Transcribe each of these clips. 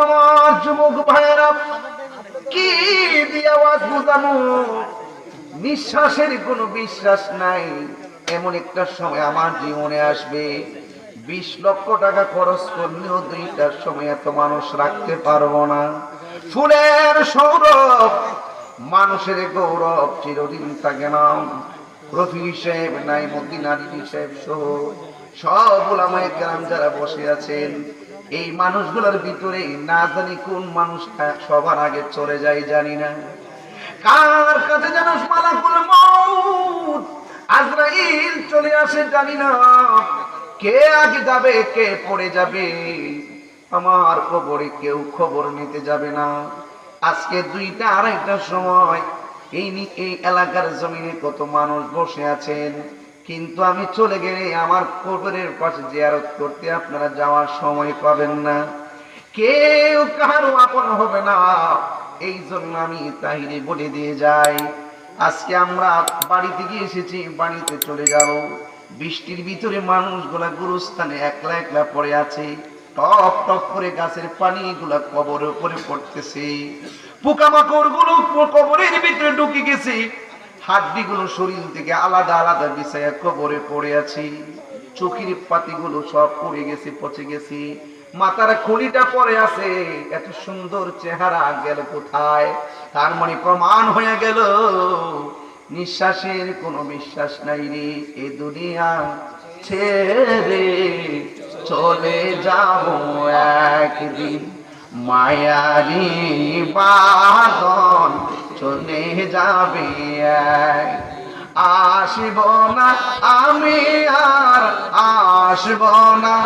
আমার যুবক ভাইয়েরা, কি দিয়ে আওয়াজ বুঝানো নিঃশ্বাসের কোনো বিশ্বাস নাই। এমন একটা সময় আমার জীবনে আসবে। বিশ লক্ষ টাকা খরচ করলেও দুইটার সময় এত মানুষ রাখতে পারব না। ফুলের সৌরভ, মানুষের গৌরব চিরদিন থাকে না। রফি সাহেব নাই মদ্দিন আলী সাহেব সহ সব ওলামায়ে কেরাম যারা বসে আছেন এই মানুষগুলোর ভিতরে না জানি কোন মানুষটা সবার আগে চলে যায় জানি না। কার কাছে যেন মালাকুল মউত আজরাইল চলে আসে জানি না। কে আগে যাবে, কে পড়ে যাবে, আমার খবরে কেউ খবর নিতে যাবে না। আজকে দুইটা আড়াইটার সময় এই এই এলাকার জমিনে কত মানুষ বসে আছেন। কিন্তু আমি চলে গেলে আমার কবরের পাশে জিয়ারত করতে আপনারা যাওয়ার সময় পাবেন না। কেউ কারও আপন হবে না। এই জন্য আমি তাহিরে বলে দিয়ে যাই। আজকে আমরা বাড়িতে গিয়ে এসেছি, বাড়িতে চলে যাব বৃষ্টির ভিতরে মানুষগুলা গুরুস্থানে একলা একলা পড়ে আছে। টপ টপ করে গাছের পানি গুলা কবরের উপরে পড়তেছে। পোকামাকড়গুলো কবরের ভিতরে ঢুকে গেছে। হাড্ডি গুলো শরীর থেকে আলাদা আলাদা বিষয়ে কবরে পড়ে আছে। চোখের পাতিগুলো সব পড়ে গেছে, পচে গেছি। মাথার খুলিটা পরে আছে। এত সুন্দর চেহারা গেল কোথায়? তার মানে প্রমাণ হয়ে গেল, নিঃশ্বাসের কোনো বিশ্বাস নাই রে। এ দুনিয়া ছেড়ে চলে যাব একদিন। মায়ারি বাদন চলে যাবে আসব না, আমি আর আসব না।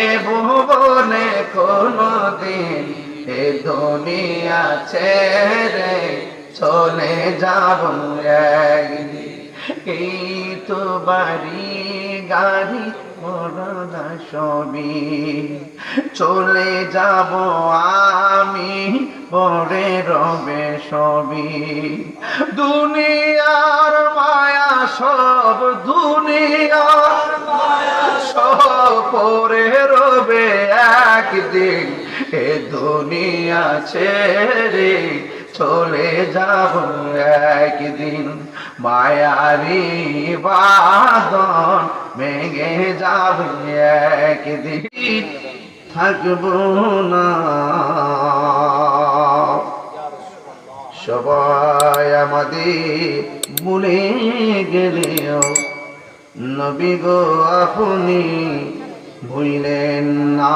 এ ভুবনে কোনো দিন এ দুনিয়া ছেড়ে চলে যাব এই তো বাড়ি গাড়ি করোনা সবই। চলে যাব আমি, পরে রবে সবই। দুনিয়ার মায়া সব, দুনিয়ার সব পরে রবে একদিন। এ দুনিয়া ছেড়ে চলে যাব একদিন। মায়ারি বাদন ভেঙে যাবে একদিন থাকব না। সবাই আমাদের ভুলে গেলেও নবী গো আপনি ভুইলেন না।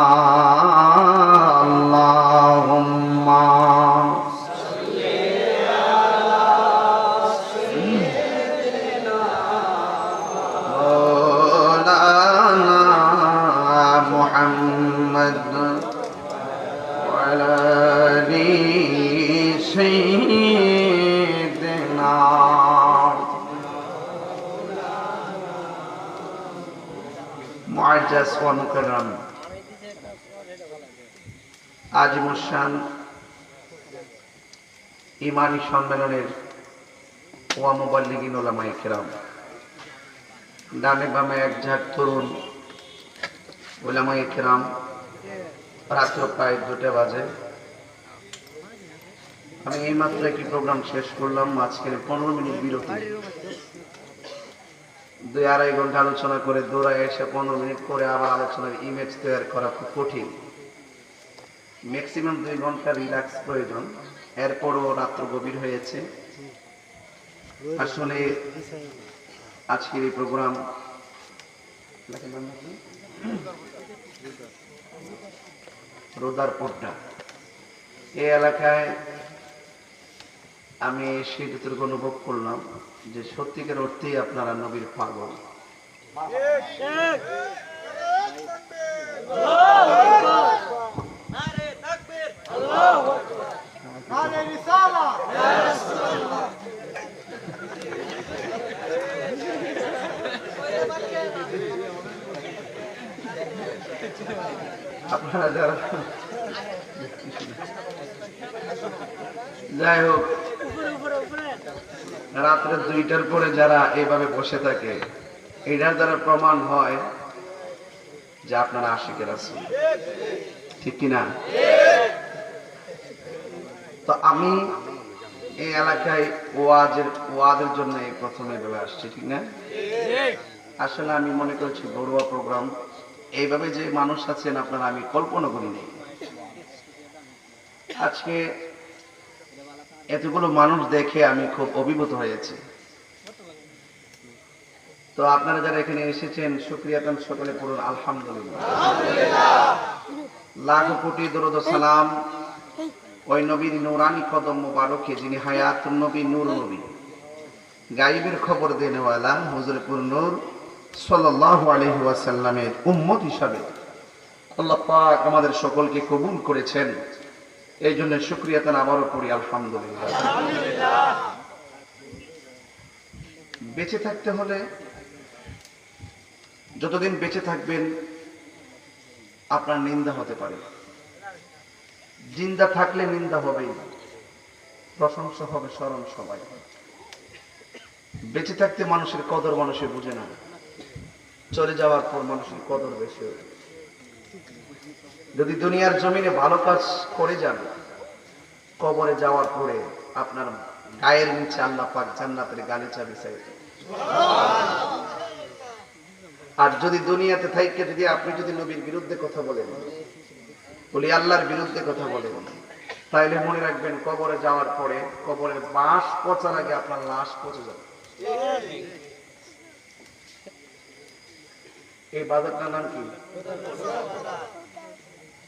আসওয়া ইমানি সম্মেলনের ডানে বামে এক ঝাঁক তরুণ ওলামাই খেরাম রাত্র প্রায় দুটো বাজে। আমি এইমাত্র একটি প্রোগ্রাম শেষ করলাম। আজকের পনেরো মিনিট বিরতি। দুই আড়াই ঘণ্টা আলোচনা করে দৌড়ায় এসে পনেরো মিনিট করে আবার আলোচনার ইমেজ তৈরি করা খুব কঠিন। ম্যাক্সিমাম দুই ঘণ্টা রিল্যাক্স প্রয়োজন। এরপরও রাত্র গভীর হয়েছে। আসলে আজকের এই প্রোগ্রাম রোদার পোড্ডা এই এলাকায় আমি সেই যতটুকু অনুভব করলাম যে সত্যিকার অর্থেই আপনারা নবীর পাগল। আপনারা যারা যাই হোক রাত্রে দুইটার পরে যারা এইভাবে বসে থাকে এটার দ্বারা প্রমাণ হয় যে আপনারা আশিকের আছেন ঠিক কিনা তো আমি এই এলাকায় ওয়াজের ওয়াজের জন্য এই প্রথমে বেলা আসছি, ঠিক না? আসলে আমি মনে করছি ঘরোয়া প্রোগ্রাম, এইভাবে যে মানুষ আছেন আপনারা, আমি কল্পনা করিনি। আজকে এতগুলো মানুষ দেখে আমি খুব অভিভূত হয়েছি। তো আপনারা যারা এখানে এসেছেন সুক্রিয়া তান সকলে পড়ুন আলহামদুলিল্লাহ। লাখ কোটি দরুদ সালাম ওই নবীর নুরানি কদম মোবারকে, যিনি হায়াত নবী, নূর নবী। গাইবের খবর দেনেওয়ালা হুজুরপুর নূর সাল্লাল্লাহু আলাইহি ওয়াসাল্লামের উম্মত হিসাবে। আল্লাহ পাক আমাদের সকলকে কবুল করেছেন। এই জন্য শুক্রিয়া তান আবারও পড়ি, আলহামদুলিল্লাহ। বেঁচে থাকতে হলে যতদিন বেঁচে থাকবেন, আপনার নিন্দা হতে পারে। জিন্দা থাকলে নিন্দা হবেই। প্রশংসা হবে, স্মরণ সবাই। বেঁচে থাকতে মানুষের কদর মানুষে বুঝে না। চলে যাওয়ার পর মানুষের কদর বেশি যদি দুনিয়ার জমিনে ভালো কাজ করে যান কবরে যাওয়ার পরে আপনার গায়ের নিচে আল্লাহ পাক জান্নাতের গালিচা বিছাই। আর যদি দুনিয়াতে থাইকে যদি আপনি যদি নবীর বিরুদ্ধে কথা বলেন, বলি আল্লাহর বিরুদ্ধে কথা বলেন, তাইলে মনে রাখবেন কবরে যাওয়ার পরে কবরের বাঁশ পচার আগে আপনার লাশ পচে যাবে এই বাজারটার নাম কি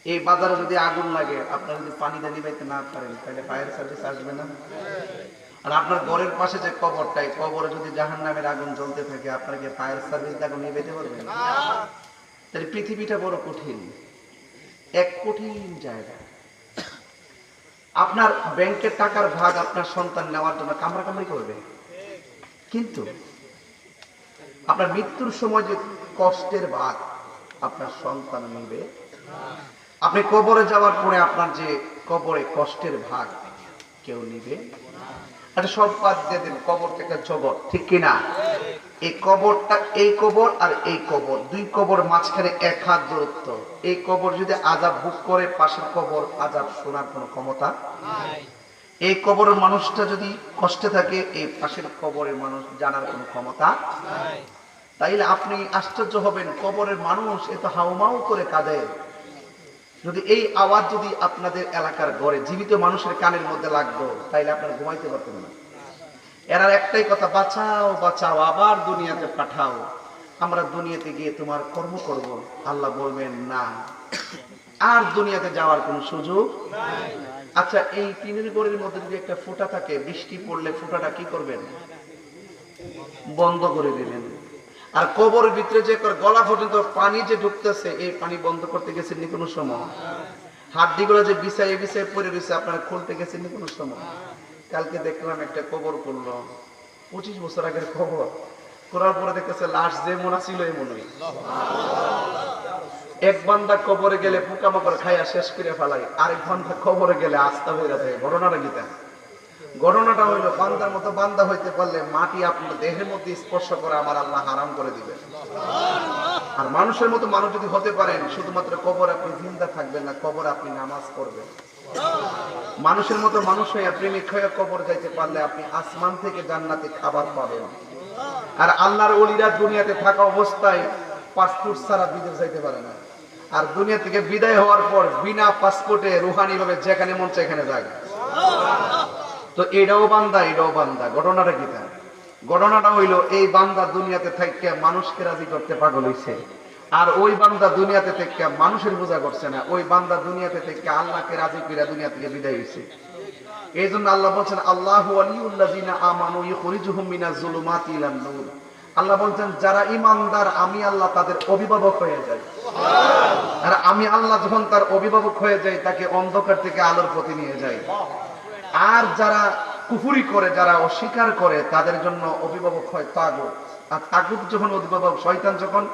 এই বাজারে যদি আগুন লাগে আপনারা যদি পানি দিয়ে নিবাইতে না পারেন তাহলে ফায়ার সার্ভিস আসবে না। আর আপনার ঘরের পাশে যে কবরটাই কবরে যদি জাহান নামের আগুন জ্বলতে থাকে আপনাকে ফায়ার সার্ভিস দিয়ে আগুন নিবাইতে পারবেন? তাহলে পৃথিবীটা বড় কঠিন। এক কঠিন জায়গা। আপনার ব্যাংকের টাকার ভাগ আপনার সন্তান নেওয়ার জন্য কামড়া কামড়ি করবে। কিন্তু আপনার মৃত্যুর সময় যে কষ্টের ভাগ আপনার সন্তান নিবে আপনি কবরে যাওয়ার পরে আপনার যে কবরে কষ্টের ভাগ কেউ নিবে? সব বাদ দিয়ে কবর থেকে ঠিক কিনা এই কবরটা, এই কবর আর এই কবর, দুই কবর মাঝখানে এক হাত দূরত্ব। এই কবর যদি আজাব বুক করে, পাশের কবর আজাব শোনার কোনো ক্ষমতা এই কবরের মানুষটা যদি কষ্টে থাকে, এই পাশের কবরের মানুষ জানার কোনো ক্ষমতা তাইলে আপনি আশ্চর্য হবেন, কবরের মানুষ এত হাউমাউ করে কাঁদে। যদি এই আওয়াজ যদি আপনাদের এলাকার ঘরে জীবিত মানুষের কানের মধ্যে লাগতো, তাইলে আপনারা ঘুমাইতে পারতেন না। এরা একটাই কথা, বাঁচাও বাঁচাও, আবার দুনিয়াতে পাঠাও। আমরা দুনিয়াতে গিয়ে তোমার কর্ম করব। আল্লাহ বলবেন, না। আর দুনিয়াতে যাওয়ার কোনো সুযোগ আচ্ছা এই টিনের গড়ের মধ্যে যদি একটা ফোঁটা থাকে, বৃষ্টি পড়লে ফোঁটাটা কি করবেন? বন্ধ করে দিবেন। আর কবরের ভিতরে যে গলা পর্যন্ত পানি যে ঢুকতেছে, এই পানি বন্ধ করতে গেছেন নি কোনো সময়। হাড্ডিগুলো যে বিছাই বিছাই পড়ে রয়েছে, আপনারা খুলতে গেছেন নি কোনো সময়। কালকে দেখলাম একটা কবর করল পঁচিশ বছর আগের খবর। করার পরে দেখতেছে লাশ যে মনে ছিল, এই মনে এক বান্দা কবরে গেলে পোকামাকড় খাইয়া শেষ করে ফেলাই আরেক বান্দা কবরে গেলে আস্থা হয়ে গেছে ঘটনাটা গীতা ঘটনাটা হইল, বান্দার মতো বান্দা হইতে পারলে মাটি আপনার দেহের মধ্যে স্পর্শ করে আমার আল্লাহ হারাম করে দিবে আর মানুষের মতো মানুষ যদি হতে পারেন, শুধুমাত্র কবর আপনি জিন্দা থাকবেন না, কবর আপনি নামাজ পড়বেন। মানুষের মতো মানুষ হয়ে প্রেমিক হয়ে কবর যাইতে পারলে আপনি আসমান থেকে জান্নাতে খাবার পাবেন। আর আল্লাহর অলিরা দুনিয়াতে থাকা অবস্থায় পাসপোর্ট ছাড়া বিদেশ যাইতে পারে না। আর দুনিয়া থেকে বিদায় হওয়ার পর বিনা পাসপোর্টে রুহানি ভাবে যেখানে মন সেখানে যায়। তো এটাও বান্দা এটাও বান্দা। ঘটনাটা কি তা ঘটনাটা হইল, এই বান্দা দুনিয়াতে থেকে মানুষকে রাজি করতে পাগল হইছে। আর ওই বান্দা দুনিয়াতে থেকে মানুষের বোঝা করছে না। ওই বান্দা দুনিয়াতে থেকে আল্লাহকে রাজি কইরা দুনিয়া থেকে বিদায় হইছে। এই জন্য আল্লাহ বলছেন, আল্লাহ আল্লাহ বলছেন, যারা ইমানদার আমি আল্লাহ তাদের অভিভাবক হয়ে যাই। আর আমি আল্লাহ যখন তার অভিভাবক হয়ে যাই, তাকে অন্ধকার থেকে আলোর প্রতি নিয়ে যাই। যারা কুফুরি করে, যারা অস্বীকার করে, তাদের জন্য অভিভাবক হয় তাগুত। আর তাগুত যখন অভিভাবক, শয়তান যখন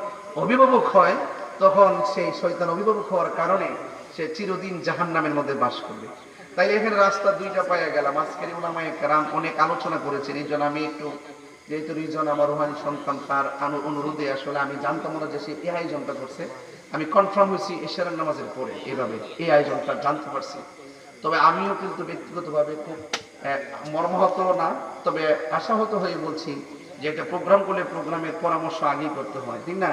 অভিভাবক হয়, তখন সেই শয়তান অভিভাবক হওয়ার কারণে সে চিরদিন জাহান নামের মধ্যে বাস করবে। তাই এখানে রাস্তা দুইটা পাইয়া গেলাম। আজকের ওলামায় কেরাম অনেক আলোচনা করেছেন। এই জন্য আমি একটু, যেহেতু রিজন আমার রোহানি সন্তান, তার অনুরোধে আসলে আমি জানতাম না যে সে এই আয়োজনটা করছে। আমি কনফার্ম হয়েছি এশারের নামাজের পরে এভাবে এই আয়োজনটা জানতে পারছি। তবে আমিও কিন্তু ব্যক্তিগতভাবে খুব মর্মাহত না। তবে আশাহত হয়ে বলছি যে একটা প্রোগ্রাম করলে প্রোগ্রামের পরামর্শ আগেই করতে হয়, ঠিক না?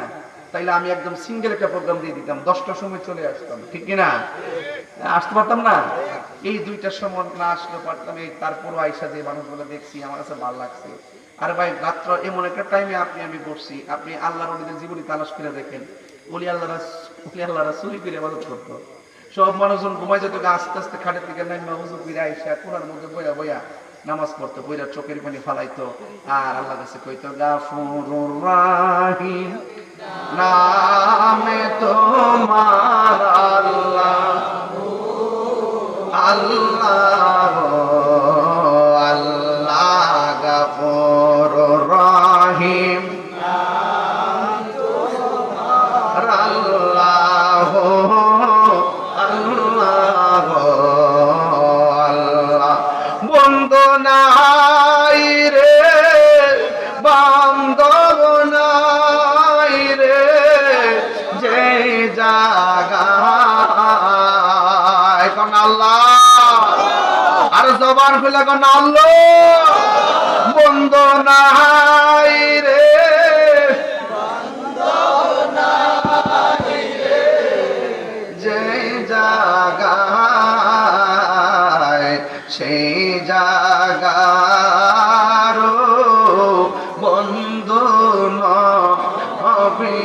তাইলে আমি একদম সিঙ্গেল একটা প্রোগ্রাম দিয়ে দিতাম, দশটার সময় চলে আসতাম, ঠিক কিনা? আসতে পারতাম না? এই দুইটার সময় না আসলে পারতাম, এই তারপরও আইসা যে মানুষগুলো দেখছি, আমার কাছে ভালো লাগছে। আর ভাই, রাত্র এমন একটা টাইমে আপনি, আমি বসছি, আপনি আল্লাহর জীবনী তালাশ করে দেখেন অলি আল্লাহরা অলি আল্লাহরা চুরি করে ইবাদত করতো। সব মানুষজন ঘুমাই যেত আস্তে আস্তে খাটের থেকে নাইমা হুজুর বিরা আইসা কোরআন মধ্যে বইয়া বইয়া নামাজ পড়তো, বইরা চোখের পানি ফালাইতো। আর আল্লাহ কাছে কইতো গাফুরুর রাহিম নামে তোমার আল্লাহ আল্লাহ কোন আল্লাহ। আর জবান খুলে কোন বন্ধু নাই রে। যে জাগায়, সেই জাগার বন্ধু নবী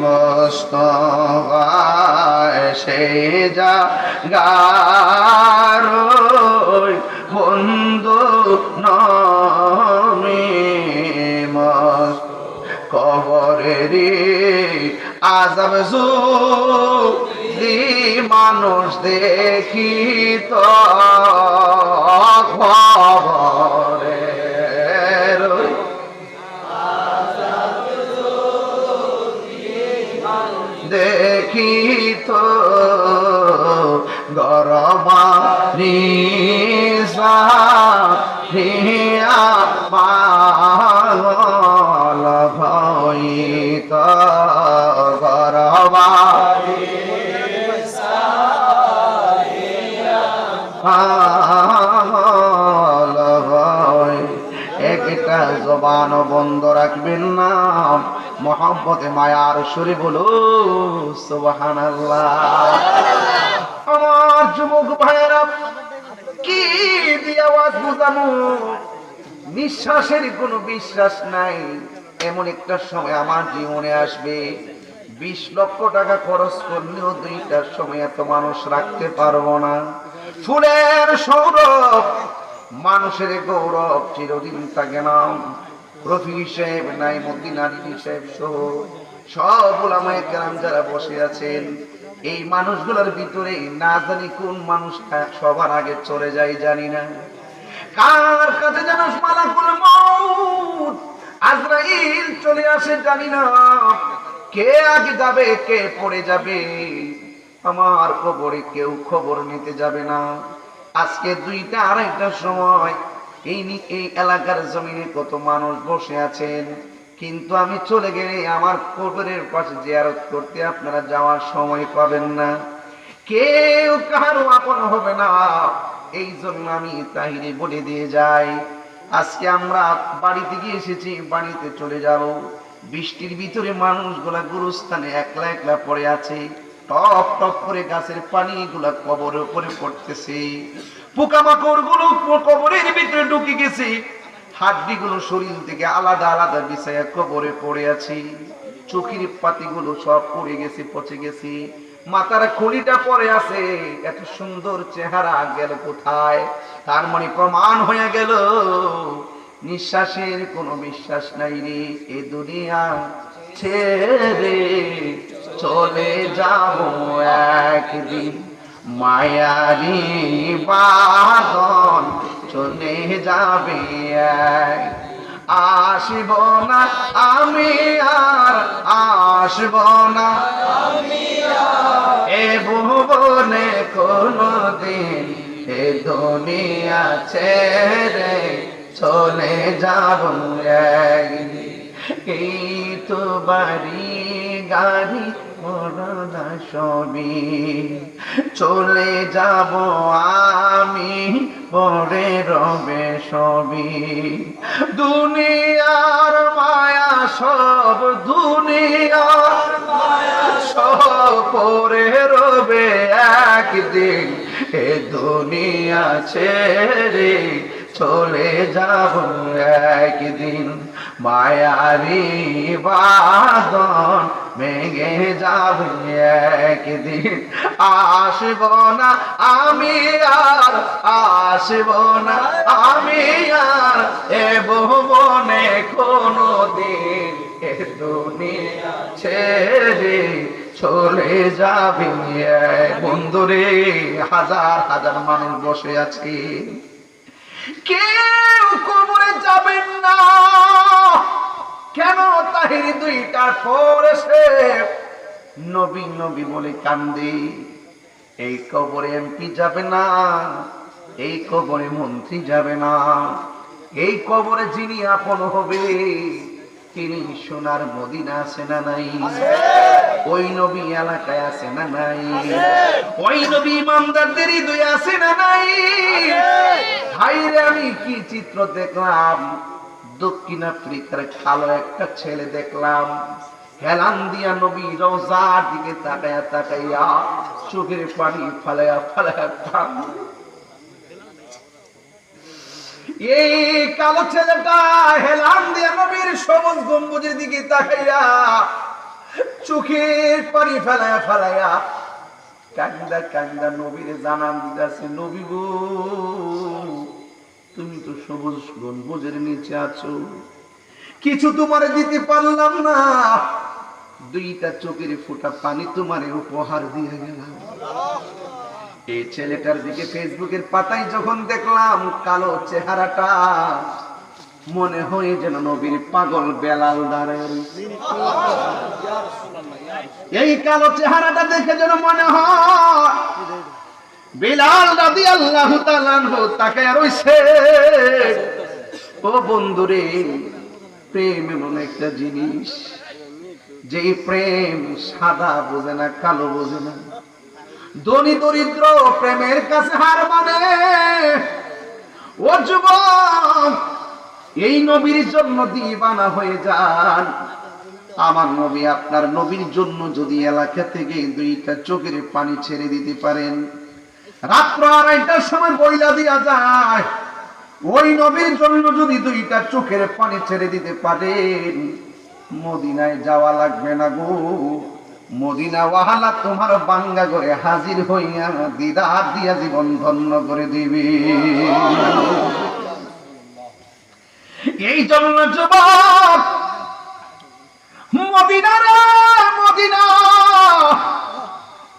মস্তফায়, সেই জাগার বন্ধু মস্ত কবরেরি আজব যদি মানুষ দেখিত খবরের পাগল ভইত গরবারি পাগল ভই একটা জবান বন্ধ রাখবেন না। মহব্বতে, মায়ার সুরে বলো সুবাহান আমার যুবক ভাইয়েরা, কি দিয়ে আওয়াজ বুঝানো নিঃশ্বাসের কোনো বিশ্বাস নাই। এমন একটা সময় আমার জীবনে আসবে। বিশ লক্ষ টাকা খরচ করলেও দুইটার সময় এত মানুষ রাখতে পারব না। ফুলের সৌরভ, মানুষের গৌরব চিরদিন থাকে না রফি সাহেব নাই মদিনারি সাহেব সহ সব ওলামায়ে কেরাম যারা বসে আছেন এই মানুষগুলোর ভিতরে না জানি কোন মানুষটা সবার আগে চলে যায় জানি না। কার কাছে যেন মালাকুল আজরাইল চলে আসে জানি না। কে আগে যাবে, কে পড়ে যাবে, আমার খবরে কেউ খবর নিতে যাবে না। আজকে দুইটা আড়াইটার সময় এই এই এলাকার জমিনে কত মানুষ বসে আছেন। কিন্তু আমি চলে গেলে আমার কবরের পাশে জিয়ারত করতে আপনারা যাওয়ার সময় পাবেন না। কেউ কারও আপন হবে না। এই জন্য আমি তাহিরে বলে দিয়ে যাই। আজকে আমরা বাড়িতে গিয়ে এসেছি, বাড়িতে চলে যাব। বৃষ্টির ভিতরে মানুষগুলা গুরুস্থানে একলা একলা পড়ে আছে। টপ টপ করে গাছের পানি গুলা কবরের উপরে পড়তেছে। পোকামাকড়গুলো কবরের ভিতরে ঢুকে গেছে। হাড্ডি গুলো শরীর থেকে আলাদা আলাদা বিছায়া কবরে পড়ে আছি। চোখের পাতিগুলো সব পড়ে গেছে, পচে গেছে। মাথার খুলিটা পরে আছে। এত সুন্দর চেহারা গেল কোথায়? তার মানে প্রমাণ হয়ে গেল, নিঃশ্বাসের কোনো বিশ্বাস নাই রে। এ দুনিয়া ছেড়ে চলে যাব একদিন। মায়ারি বাদন চলে যাবে আসব না, আমি আর আসব না। এ ভুবনে কোনদিন এ দুনিয়া ছেড়ে চলে যাব এই তো বাড়ি গাড়ি করোনা সবই। চলে যাব আমি, পরে রবে সবই। দুনিয়ার মায়া সব, দুনিয়ার সব, পরে রবে একদিন। এ দুনিয়া ছেড়ে চলে যাব একদিন। মায়ারি বাদন ভেঙে যাবে একদিন। আসব না আমি আর, আসব না আমি আর, এ ভুবনে কোনো দিন এ দুনিয়া ছেড়ে চলে যাবে। বন্ধুরে, হাজার হাজার মানুষ বসে আছে। কেউ কবরে যাবেন না। কেন তাহির দুইটার পর এসে নবী নবী বলে কান্দে? এই কবরে এমপি যাবে না, এই কবরে মন্ত্রী যাবে না। এই কবরে যিনি আপন হবে, তিনি সোনার মদিনা আছে না নাই? ওই নবী এলাকায় আছে না নাই? ওই নবী ইমামদারদের হৃদয় আছে না নাই? ভাইরে আমি কি চিত্র দেখলাম? দক্ষিণ আফ্রিকার কালো একটা ছেলে দেখলাম। হেলান দিয়া নবী রোজার দিকে তাকায়া তাকাইয়া চোখের পানি ফালায়া ফালায়া কান্দে। এই কালো ছেলেটা হেলান দিয়া নবীর সবুজ গম্বুজের দিকে তাকাইয়া চোখের পানি ফেলায়া ফেলায়া কান্দা কান্দা নবীর জানান নবী গো, তুমি তো সবুজ গম্বুজের নিচে আছো। কিছু তোমারে দিতে পারলাম না। দুইটা চোখের ফোঁটা পানি তোমারে উপহার দিয়ে গেলাম। এই ছেলেটার দিকে ফেসবুকের পাতায় যখন দেখলাম কালো চেহারাটা, মনে হয় যেন নবীর পাগল বেলাল দাঁড়ায়। এই কালো চেহারাটা দেখে যেন মনে হয় বিলাল রাদি আল্লাহ তাকে ও বন্ধুরে, প্রেম এমন একটা জিনিস প্রেম সাদা বোঝে না, কালো বোঝে না। ধনী দরিদ্র প্রেমের কাছে হার মানে ও যুবক, এই নবীর জন্য দিবানা হয়ে যান। আমার নবী, আপনার নবীর জন্য যদি এলাকা থেকে দুইটা চোখের পানি ছেড়ে দিতে পারেন। রাত্র আড়াইটার সময় বইলা দিয়া যায়। ওই নবীর জন্য যদি দুইটা চোখের পানি ছেড়ে দিতে পারেন, মদিনায় যাওয়া লাগবে না গো। মদিনা ওয়াহালা তোমার বাঙ্গা করে হাজির হইয়া দিদার দিয়া জীবন ধন্য করে দিবে। এই জন্য যুবক মদিনা মদিনা।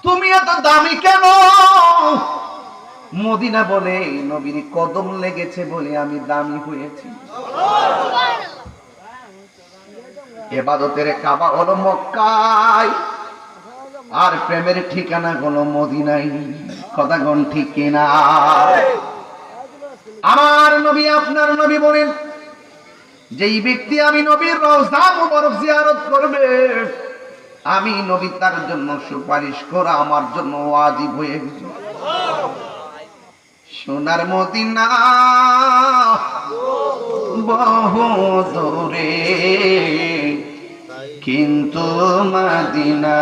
তুমি এত দামি কেন? মদিনা বলে, নবীর কদম লেগেছে বলে আমি দামি হয়েছি। এবাদতের কাবা হলো মক্কায়, আর প্রেমের ঠিকানা হলো মদিনাই কথা গণ ঠিক কিনা? আমার নবী, আপনার নবী বলেন যেই ব্যক্তি আমি নবীর রওজা মুবারক জিয়ারত করবে, আমি নবী তার জন্য সুপারিশ করা আমার জন্য ওয়াজিব হয়ে গেছে। সোনার মদিনা বহু দূরে, কিন্তু মদিনা